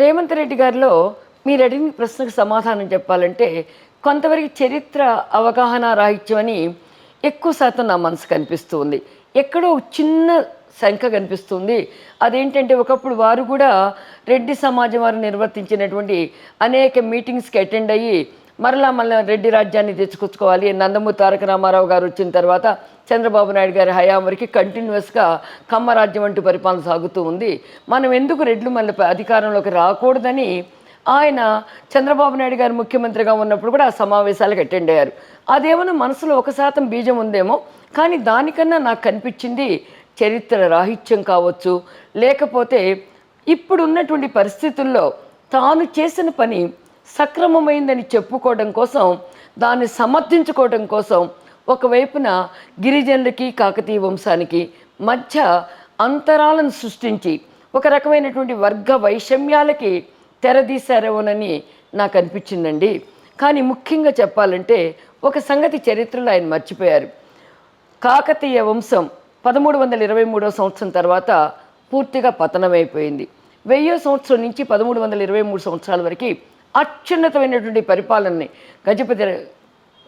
రేవంత్ రెడ్డి గారిలో మీరు అడిగిన ప్రశ్నకు సమాధానం చెప్పాలంటే కొంతవరకు చరిత్ర అవగాహన రాహిత్యం అని ఎక్కువ శాతం నా మనసు కనిపిస్తుంది ఎక్కడో చిన్న శంక కనిపిస్తుంది. అదేంటంటే ఒకప్పుడు వారు కూడా రెడ్డి సమాజం వారు నిర్వర్తించినటువంటి అనేక మీటింగ్స్కి అటెండ్ అయ్యి మరలా మళ్ళీ రెడ్డి రాజ్యాన్ని తెచ్చుకొచ్చుకోవాలి. నందమూరి తారక రామారావు గారు వచ్చిన తర్వాత చంద్రబాబు నాయుడు గారి హయాం వరకు కంటిన్యూస్గా కమ్మరాజ్యం అంటూ పరిపాలన సాగుతూ ఉంది. మనం ఎందుకు రెడ్లు మళ్ళీ అధికారంలోకి రాకూడదని ఆయన చంద్రబాబు నాయుడు గారు ముఖ్యమంత్రిగా ఉన్నప్పుడు కూడా ఆ సమావేశాలకు అటెండ్ అయ్యారు. అదేమన్నా మనసులో ఒక శాతం బీజం ఉందేమో కానీ దానికన్నా నాకు కనిపించింది చరిత్ర రాహిత్యం కావచ్చు. లేకపోతే ఇప్పుడున్నటువంటి పరిస్థితుల్లో తాను చేసిన పని సక్రమమైందని చెప్పుకోవడం కోసం దాన్ని సమర్థించుకోవడం కోసం ఒకవైపున గిరిజనులకి కాకతీయ వంశానికి మధ్య అంతరాలను సృష్టించి ఒక రకమైనటువంటి వర్గ వైషమ్యాలకి తెరదీశారేమోనని నాకు అనిపించిందండి కానీ ముఖ్యంగా చెప్పాలంటే ఒక సంగతి చరిత్రలో ఆయన మర్చిపోయారు. కాకతీయ వంశం పదమూడు వందల ఇరవై మూడవ సంవత్సరం తర్వాత పూర్తిగా పతనమైపోయింది. వెయ్యో సంవత్సరం నుంచి పదమూడు వందల ఇరవై మూడు సంవత్సరాల వరకు అత్యున్నతమైనటువంటి పరిపాలనని గజపతి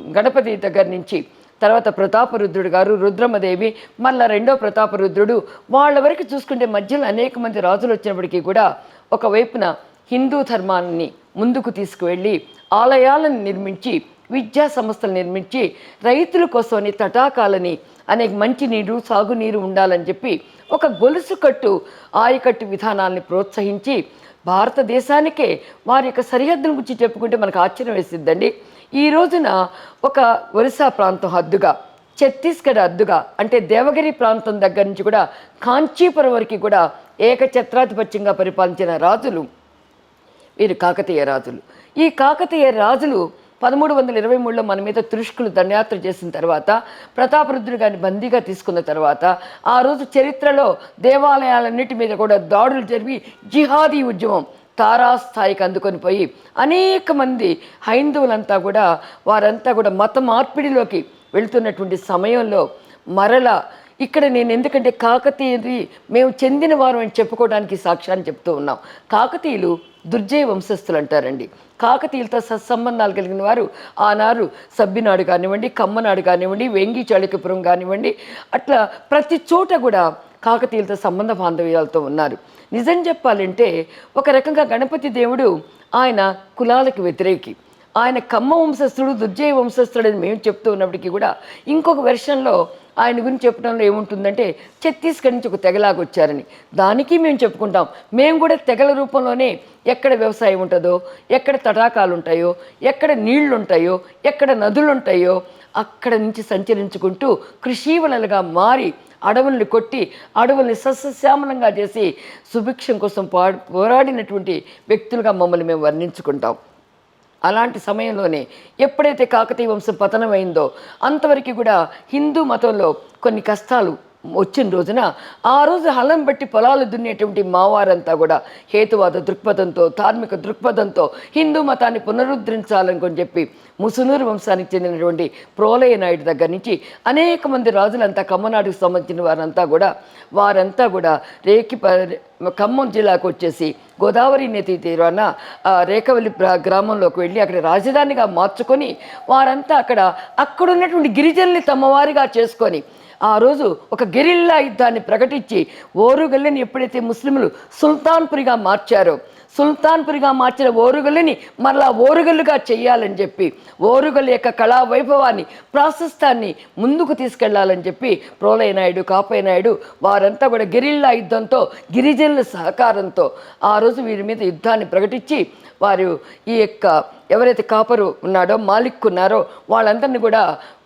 గణపతి దగ్గర నుంచి తర్వాత ప్రతాపరుద్రుడు గారు రుద్రమదేవి మళ్ళా రెండో ప్రతాపరుద్రుడు వాళ్ళ వరకు చూసుకుంటే మధ్యలో అనేక మంది రాజులు వచ్చినప్పటికీ కూడా ఒకవైపున హిందూ ధర్మాన్ని ముందుకు తీసుకువెళ్ళి ఆలయాలను నిర్మించి విద్యా సంస్థలు నిర్మించి రైతుల కోసమని తటాకాలని అనేక మంచినీరు సాగునీరు ఉండాలని చెప్పి ఒక గొలుసు కట్టు ఆయకట్టు విధానాల్ని ప్రోత్సహించి భారతదేశానికే వారి యొక్క సరిహద్దుల గురించి చెప్పుకుంటే మనకు ఆశ్చర్యం వేసిద్దండి. ఈ రోజున ఒక ఒరిస్సా ప్రాంతం హద్దుగా ఛత్తీస్గఢ్ హద్దుగా అంటే దేవగిరి ప్రాంతం దగ్గర నుంచి కూడా కాంచీపురం వరకు కూడా ఏకఛత్రాధిపత్యంగా పరిపాలించిన రాజులు వీరు కాకతీయ రాజులు. ఈ కాకతీయ రాజులు పదమూడు వందల ఇరవై మూడులో మన మీద తురుష్కులు దండయాత్ర చేసిన తర్వాత ప్రతాపరుద్రుడు గారిని బందీగా తీసుకున్న తర్వాత ఆ రోజు చరిత్రలో దేవాలయాలన్నిటి మీద కూడా దాడులు జరిపి జిహాదీ ఉద్యమం తారాస్థాయికి అందుకొని పోయి అనేక మంది హైందవులంతా కూడా వారంతా కూడా మత మార్పిడిలోకి వెళుతున్నటువంటి సమయంలో మరల ఇక్కడ నేను ఎందుకంటే కాకతీయది మేము చెందిన వారు అని చెప్పుకోవడానికి సాక్ష్యాన్ని చెప్తూ ఉన్నాం. కాకతీయులు దుర్జయ వంశస్థులు అంటారండి. కాకతీయులతో సత్సంబంధాలు కలిగిన వారు ఆనాడు సబ్బినాడు కానివ్వండి కమ్మనాడు కానివ్వండి వెంగి చాళుక్యపురం కానివ్వండి అట్లా ప్రతి చోట కూడా కాకతీయులతో సంబంధ బాంధవ్యాలతో ఉన్నారు. నిజం చెప్పాలంటే ఒక రకంగా గణపతి దేవుడు ఆయన కులాలకు వ్యతిరేకి. ఆయన కమ్మ వంశస్థుడు దుర్జయ వంశస్థుడు అని మేము చెప్తూ ఉన్నప్పటికీ కూడా ఇంకొక వెర్షన్లో ఆయన గురించి చెప్పడంలో ఏముంటుందంటే ఛత్తీస్గఢ్ నుంచి ఒక తెగలాగా వచ్చారని. దానికి మేము చెప్పుకుంటాం. మేము కూడా తెగల రూపంలోనే ఎక్కడ వ్యవసాయం ఉంటుందో ఎక్కడ తటాకాలు ఉంటాయో ఎక్కడ నీళ్ళు ఉంటాయో ఎక్కడ నదులు ఉంటాయో అక్కడ నుంచి సంచరించుకుంటూ కృషీవనలుగా మారి అడవుల్ని కొట్టి అడవుల్ని సస్యశ్యామలంగా చేసి సుభిక్షం కోసం పా పోరాడినటువంటి వ్యక్తులుగా మమ్మల్ని మేము వర్ణించుకుంటాం. అలాంటి సమయంలోనే ఎప్పుడైతే కాకతీయ వంశం పతనమైందో అంతవరకు కూడా హిందూ మతంలో కొన్ని కష్టాలు వచ్చిన రోజున ఆ రోజు హలం బట్టి పొలాలు దున్నేటువంటి మావారంతా కూడా హేతువాద దృక్పథంతో ధార్మిక దృక్పథంతో హిందూ మతాన్ని పునరుద్ధరించాలనుకొని చెప్పి ముసునూరు వంశానికి చెందినటువంటి ప్రోలయ నాయుడు దగ్గర నుంచి అనేక మంది రాజులంతా కమ్మనాడుకు సంబంధించిన వారంతా కూడా వారంతా కూడా రేకి ఖమ్మం జిల్లాకు వచ్చేసి గోదావరి నది తీరాన రేఖవల్లి గ్రామంలోకి వెళ్ళి అక్కడ రాజధానిగా మార్చుకొని వారంతా అక్కడ అక్కడ ఉన్నటువంటి గిరిజనుల్ని తమవారిగా చేసుకొని ఆ రోజు ఒక గెరిల్లా యుద్ధాన్ని ప్రకటించి ఓరుగల్లిని ఎప్పుడైతే ముస్లింలు సుల్తాన్పురిగా మార్చారో సుల్తాన్పురిగా మార్చిన ఓరుగల్లుని మరలా ఓరుగల్లుగా చేయాలని చెప్పి ఓరుగల్లు యొక్క కళా వైభవాన్ని ప్రాశస్తాన్ని ముందుకు తీసుకెళ్ళాలని చెప్పి ప్రోలయ నాయుడు కాపయ్య నాయుడు వారంతా కూడా గెరిల్లా యుద్ధంతో గిరిజనుల సహకారంతో ఆ రోజు వీరి మీద యుద్ధాన్ని ప్రకటించి వారు ఈ యొక్క ఎవరైతే కాపరు ఉన్నాడో మాలిక్ ఉన్నారో వాళ్ళందరినీ కూడా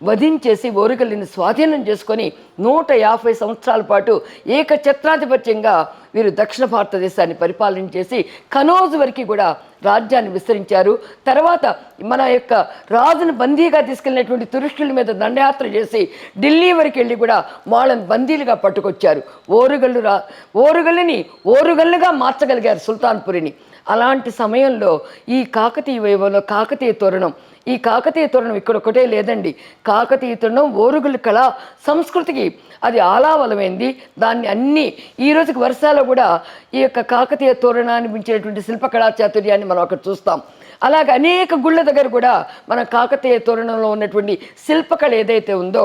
వధించేసి ఓరుగల్లిని స్వాధీనం చేసుకొని నూట యాభై సంవత్సరాల పాటు ఏకఛత్రాధిపత్యంగా వీరు దక్షిణ భారతదేశాన్ని పరిపాలన చేసి కనోజు వరకు కూడా రాజ్యాన్ని విస్తరించారు. తర్వాత మన యొక్క రాజును బందీగా తీసుకెళ్ళినటువంటి తురుష్టుల మీద దండయాత్ర చేసి ఢిల్లీ వరకు వెళ్ళి కూడా వాళ్ళని బందీలుగా పట్టుకొచ్చారు. ఓరుగల్లు రా ఓరుగల్లుని ఓరుగల్లుగా మార్చగలిగారు సుల్తాన్పురిని. అలాంటి సమయంలో ఈ కాకతీయ వైభవంలో కాకతీయ తోరణం ఈ కాకతీయ తోరణం ఇక్కడ ఒకటే లేదండి. కాకతీయ తోరణం ఓరుగుల కళ సంస్కృతికి అది ఆలావలమైంది. దాన్ని అన్ని ఈ రోజుకి వర్షాలు కూడా ఈ యొక్క కాకతీయ తోరణాన్ని మించినటువంటి శిల్పకళా చాతుర్యాన్ని మనం అక్కడ చూస్తాం. అలాగే అనేక గుళ్ళ దగ్గర కూడా మన కాకతీయ తోరణంలో ఉన్నటువంటి శిల్పకళ ఏదైతే ఉందో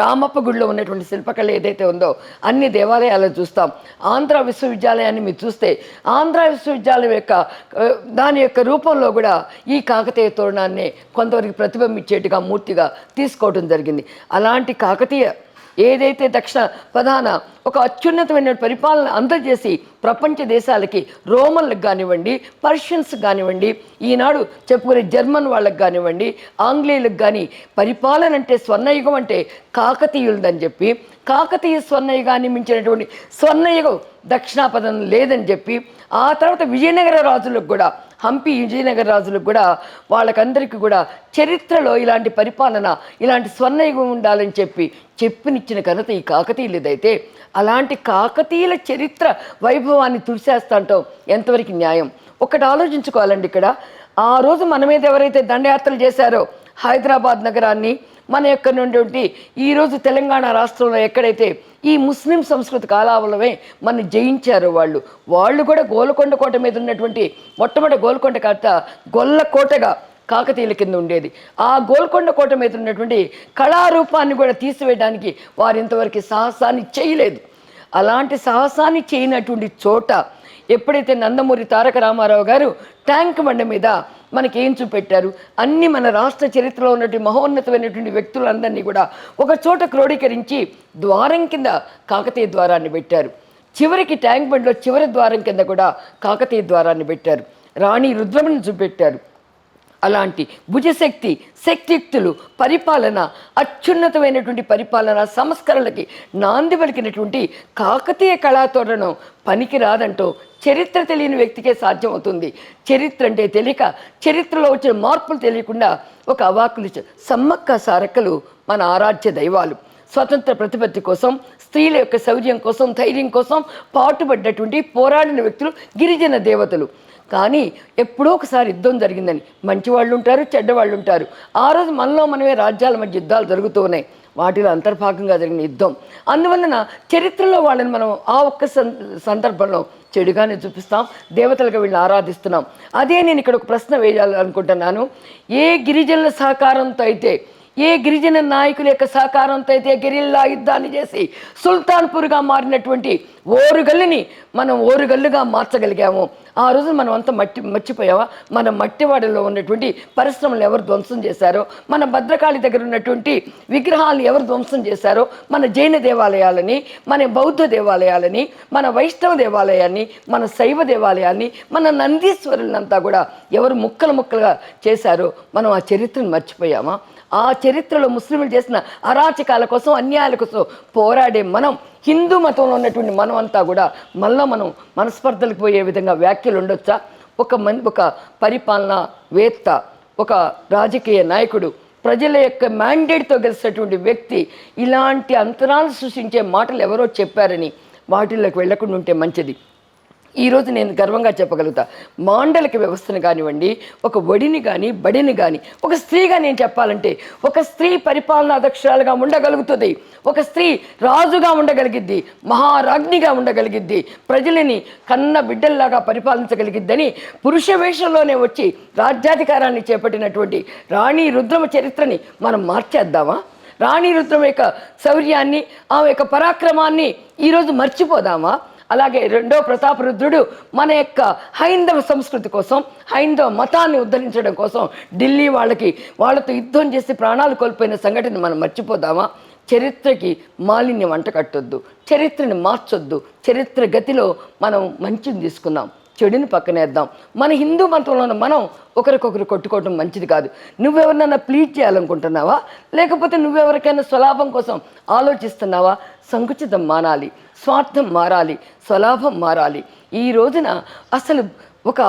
రామప్ప గుడిలో ఉన్నటువంటి శిల్పకళ ఏదైతే ఉందో అన్ని దేవాలయాలు చూస్తాం. ఆంధ్ర విశ్వవిద్యాలయాన్ని మీరు చూస్తే ఆంధ్ర విశ్వవిద్యాలయం యొక్క దాని యొక్క రూపంలో కూడా ఈ కాకతీయ తోరణాన్ని కొంతవరకు ప్రతిబింబించేట్టుగా మూర్తిగా తీసుకోవడం జరిగింది. అలాంటి కాకతీయ ఏదైతే దక్షిణ ప్రధాన ఒక అత్యున్నతమైన పరిపాలన అందజేసి ప్రపంచ దేశాలకి రోమన్లకు కానివ్వండి పర్షియన్స్ కానివ్వండి ఈనాడు చెప్పుకునే జర్మన్ వాళ్ళకి కానివ్వండి ఆంగ్లేయులకు కానీ పరిపాలన అంటే స్వర్ణయుగం అంటే కాకతీయులదని చెప్పి కాకతీయ స్వర్ణయుగాన్ని మించినటువంటి స్వర్ణయుగం దక్షిణాపదం లేదని చెప్పి ఆ తర్వాత విజయనగర రాజులకు కూడా హంపి విజయనగర రాజులకు కూడా వాళ్ళకందరికీ కూడా చరిత్రలో ఇలాంటి పరిపాలన ఇలాంటి స్వర్ణయుగం ఉండాలని చెప్పి చెప్పినిచ్చిన ఘనత ఈ కాకతీయులదైతే అలాంటి కాకతీయుల చరిత్ర వైభవాన్ని తుడిసేస్తాంటాం ఎంతవరకు న్యాయం? ఒకటి ఆలోచించుకోవాలండి ఇక్కడ. ఆ రోజు మన మీద ఎవరైతే దండయాత్రలు చేశారో హైదరాబాద్ నగరాన్ని మన యొక్క నుండి ఈరోజు తెలంగాణ రాష్ట్రంలో ఎక్కడైతే ఈ ముస్లిం సంస్కృతి కాలావలమే మన జయించారు వాళ్ళు వాళ్ళు కూడా గోల్కొండ కోట మీద ఉన్నటువంటి మొట్టమొదటి గోల్కొండ కోట గొల్ల కోటగా కాకతీయుల కింద ఉండేది. ఆ గోల్కొండ కోట మీద ఉన్నటువంటి కళారూపాన్ని కూడా తీసివేయడానికి వారు ఇంతవరకు సాహసాన్ని చేయలేదు. అలాంటి సాహసాన్ని చేయనటువంటి చోట ఎప్పుడైతే నందమూరి తారక రామారావు గారు ట్యాంక్ బండ మీద మనకి ఏం చూపెట్టారు? అన్ని మన రాష్ట్ర చరిత్రలో ఉన్నటువంటి మహోన్నతమైనటువంటి వ్యక్తులందరినీ కూడా ఒక చోట క్రోడీకరించి ద్వారం కింద కాకతీయ ద్వారాన్ని పెట్టారు. చివరికి ట్యాంక్ బండ్లో చివరి ద్వారం కింద కూడా కాకతీయ ద్వారాన్ని పెట్టారు. రాణి రుద్రమని చూపెట్టారు. అలాంటి భుజశక్తి శక్తియుక్తులు పరిపాలన అత్యున్నతమైనటువంటి పరిపాలన సంస్కరణలకి నాంది పలికినటువంటి కాకతీయ కళాతోరణం పనికి రాదంటూ చరిత్ర తెలియని వ్యక్తికే సాధ్యమవుతుంది. చరిత్ర అంటే తెలియక చరిత్రలో వచ్చిన మార్పులు తెలియకుండా ఒక అవాకులు సమ్మక్క సారక్కలు మన ఆరాధ్య దైవాలు. స్వతంత్ర ప్రతిపత్తి కోసం స్త్రీల యొక్క శౌర్యం కోసం ధైర్యం కోసం పాటుపడ్డటువంటి పోరాడిన వ్యక్తులు గిరిజన దేవతలు. కానీ ఎప్పుడో ఒకసారి యుద్ధం జరిగిందని మంచి వాళ్ళు ఉంటారు చెడ్డవాళ్ళు ఉంటారు ఆ రోజు మనలో మనమే రాజ్యాల మధ్య యుద్ధాలు జరుగుతూ ఉన్నాయి. వాటిలో అంతర్భాగంగా జరిగిన యుద్ధం. అందువలన చరిత్రలో వాళ్ళని మనం ఆ ఒక్క సందర్భంలో చెడుగానే చూపిస్తాం. దేవతలుగా వీళ్ళని ఆరాధిస్తున్నాం. అదే నేను ఇక్కడ ఒక ప్రశ్న వేయాలనుకుంటున్నాను. ఏ గిరిజనుల సహకారంతో అయితే ఏ గిరిజన నాయకుల యొక్క సహకారంతో అయితే గిరిల్లా యుద్ధాన్ని చేసి సుల్తాన్పూర్గా మారినటువంటి ఓరుగల్లుని మనం ఓరుగల్లుగా మార్చగలిగాము. ఆ రోజు మనం అంతా మట్టి మర్చిపోయావా? మన మట్టివాడలో ఉన్నటువంటి పరిశ్రమలు ఎవరు ధ్వంసం చేశారో? మన భద్రకాళి దగ్గర ఉన్నటువంటి విగ్రహాలు ఎవరు ధ్వంసం చేశారో? మన జైన దేవాలయాలని మన బౌద్ధ దేవాలయాలని మన వైష్ణవ దేవాలయాన్ని మన శైవ దేవాలయాన్ని మన నందీశ్వరులంతా కూడా ఎవరు ముక్కలు ముక్కలుగా చేశారో మనం ఆ చరిత్రను మర్చిపోయామా? ఆ చరిత్రలో ముస్లింలు చేసిన అరాచకాల కోసం అన్యాయాల కోసం పోరాడే మనం హిందూ మతంలో ఉన్నటువంటి మనం అంతా కూడా మళ్ళీ మనం మనస్పర్ధలకు పోయే విధంగా వ్యాఖ్యలు ఉండొచ్చా? ఒక మన్ ఒక పరిపాలన వేత్త ఒక రాజకీయ నాయకుడు ప్రజల యొక్క మ్యాండేట్తో గెలిచినటువంటి వ్యక్తి ఇలాంటి అంతరాలు సృష్టించే మాటలు ఎవరో చెప్పారని వాటిల్లోకి వెళ్ళకుండా ఉంటే మంచిది. ఈరోజు నేను గర్వంగా చెప్పగలుగుతా. మాండలిక వ్యవస్థను కానివ్వండి ఒక వడిని కానీ బడిని కానీ ఒక స్త్రీగా నేను చెప్పాలంటే ఒక స్త్రీ పరిపాలనా అధ్యక్షురాలుగా ఉండగలుగుతుంది. ఒక స్త్రీ రాజుగా ఉండగలిగిద్ది మహారాజ్ఞిగా ఉండగలిగిద్ది ప్రజలని కన్న బిడ్డల్లాగా పరిపాలించగలిగిద్దని పురుష వేషంలోనే వచ్చి రాజ్యాధికారాన్ని చేపట్టినటువంటి రాణి రుద్రమ చరిత్రని మనం మార్చేద్దామా? రాణి రుద్రం యొక్క శౌర్యాన్ని ఆమె యొక్క పరాక్రమాన్ని ఈరోజు మర్చిపోదామా? అలాగే రెండో ప్రతాపరుద్రుడు మన యొక్క హైందవ సంస్కృతి కోసం హైందవ మతాన్ని ఉద్ధరించడం కోసం ఢిల్లీ వాళ్ళకి వాళ్ళతో యుద్ధం చేసి ప్రాణాలు కోల్పోయిన సంఘటన మనం మర్చిపోదామా? చరిత్రకి మాలిన్యం అంటకట్టొద్దు చరిత్రని మార్చొద్దు చరిత్ర గతిలో మనం మంచిని తీసుకుందాం చెడుని పక్కనేద్దాం. మన హిందూ మతంలో మనం ఒకరికొకరు కొట్టుకోవడం మంచిది కాదు. నువ్వెవరినైనా ప్లీజ్ చేయాలనుకుంటున్నావా? లేకపోతే నువ్వెవరికైనా స్వలాభం కోసం ఆలోచిస్తున్నావా? సంకుచితం మానాలి. స్వార్థం మారాలి స్వలాభం మారాలి. ఈ రోజున అసలు ఒక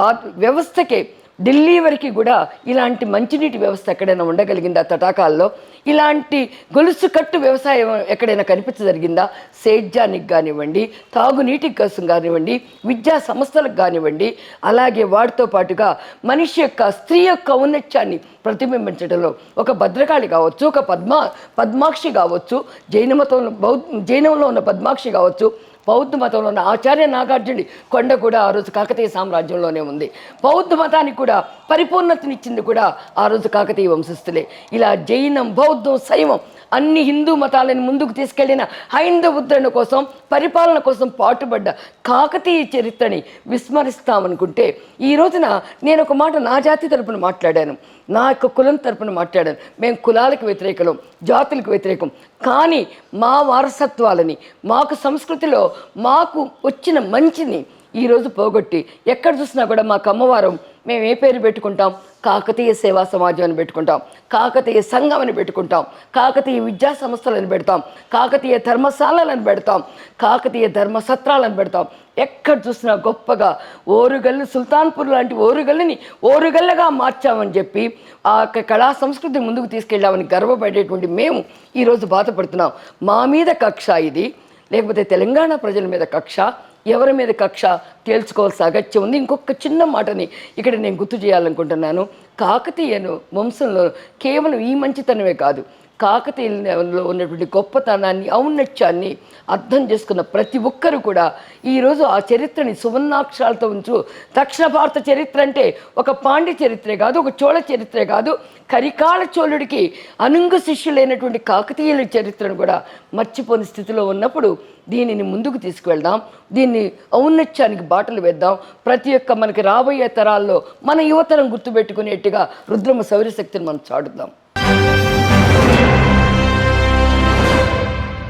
వ్యవస్థకే ఢిల్లీ వరకు కూడా ఇలాంటి మంచినీటి వ్యవస్థ ఎక్కడైనా ఉండగలిగిందా తటాకాల్లో? ఇలాంటి గొలుసు కట్టు వ్యవసాయం ఎక్కడైనా కనిపించగలిగిందా సేద్యానికి కానివ్వండి తాగునీటికి కోసం కానివ్వండి విద్యా సంస్థలకు కానివ్వండి అలాగే వాటితో పాటుగా మనిషి యొక్క స్త్రీ యొక్క ఔన్నత్యాన్ని ప్రతిబింబించడంలో ఒక భద్రకాళి కావచ్చు ఒక పద్మ పద్మాక్షి కావచ్చు జైన మతంలో బౌద్ధ జైనంలో ఉన్న పద్మాక్షి కావచ్చు బౌద్ధ మతంలో ఉన్న ఆచార్య నాగార్జునుడి కొండ కూడా ఆ రోజు కాకతీయ సామ్రాజ్యంలోనే ఉంది. బౌద్ధ మతానికి కూడా పరిపూర్ణతనిచ్చింది కూడా ఆ రోజు కాకతీయ వంశస్థులే. ఇలా జైనం బౌద్ధం శైవం అన్ని హిందూ మతాలను ముందుకు తీసుకెళ్ళిన హైందవుద్ధరణ కోసం పరిపాలన కోసం పాటుపడ్డ కాకతీయ చరిత్రని విస్మరిస్తామనుకుంటే ఈ రోజున నేను ఒక మాట నా జాతి తరపున మాట్లాడాను. నా యొక్క కులం తరపున మాట్లాడాను. మేము కులాలకు వ్యతిరేకలం జాతులకు వ్యతిరేకం కానీ మా వారసత్వాలని మాకు సంస్కృతిలో మాకు వచ్చిన మంచిని ఈరోజు పోగొట్టి ఎక్కడ చూసినా కూడా మాకు అమ్మవారం మేము ఏ పేరు పెట్టుకుంటాం? కాకతీయ సేవా సమాజం అని పెట్టుకుంటాం. కాకతీయ సంఘం అని పెట్టుకుంటాం. కాకతీయ విద్యా సంస్థలను పెడతాం. కాకతీయ ధర్మశాలలను పెడతాం. కాకతీయ ధర్మసత్రాలను పెడతాం. ఎక్కడ చూసినా గొప్పగా ఓరుగల్లు సుల్తాన్పూర్ లాంటి ఓరుగల్లుని ఓరుగల్లగా మార్చామని చెప్పి ఆ యొక్క కళా సంస్కృతి ముందుకు తీసుకెళ్ళామని గర్వపడేటువంటి మేము ఈరోజు బాధపడుతున్నాం. మా మీద కక్ష ఇది. లేకపోతే తెలంగాణ ప్రజల మీద కక్ష? ఎవరి మీద కక్ష తేల్చుకోవాల్సిన అగత్యం ఉంది. ఇంకొక చిన్న మాటని ఇక్కడ నేను గుర్తు చేయాలనుకుంటున్నాను. కాకతీయను వంశంలో కేవలం ఈ మంచితనమే కాదు. కాకతీయులలో ఉన్నటువంటి గొప్పతనాన్ని ఔన్నత్యాన్ని అర్థం చేసుకున్న ప్రతి ఒక్కరు కూడా ఈరోజు ఆ చరిత్రని సువర్ణాక్షరాలతో ఉంచు. దక్షిణ భారత చరిత్ర అంటే ఒక పాండ్య చరిత్రే కాదు ఒక చోళ చరిత్రే కాదు. కరికాల చోళుడికి అనుంగ శిష్యులైనటువంటి కాకతీయుల చరిత్రను కూడా మర్చిపోని స్థితిలో ఉన్నప్పుడు దీనిని ముందుకు తీసుకువెళ్దాం. దీన్ని ఔన్నత్యానికి బాటలు వేద్దాం. ప్రతి ఒక్క మనకి రాబోయే తరాల్లో మన యువతరం గుర్తుపెట్టుకునేట్టుగా రుద్రమ సౌరశక్తిని మనం చాటుదాం.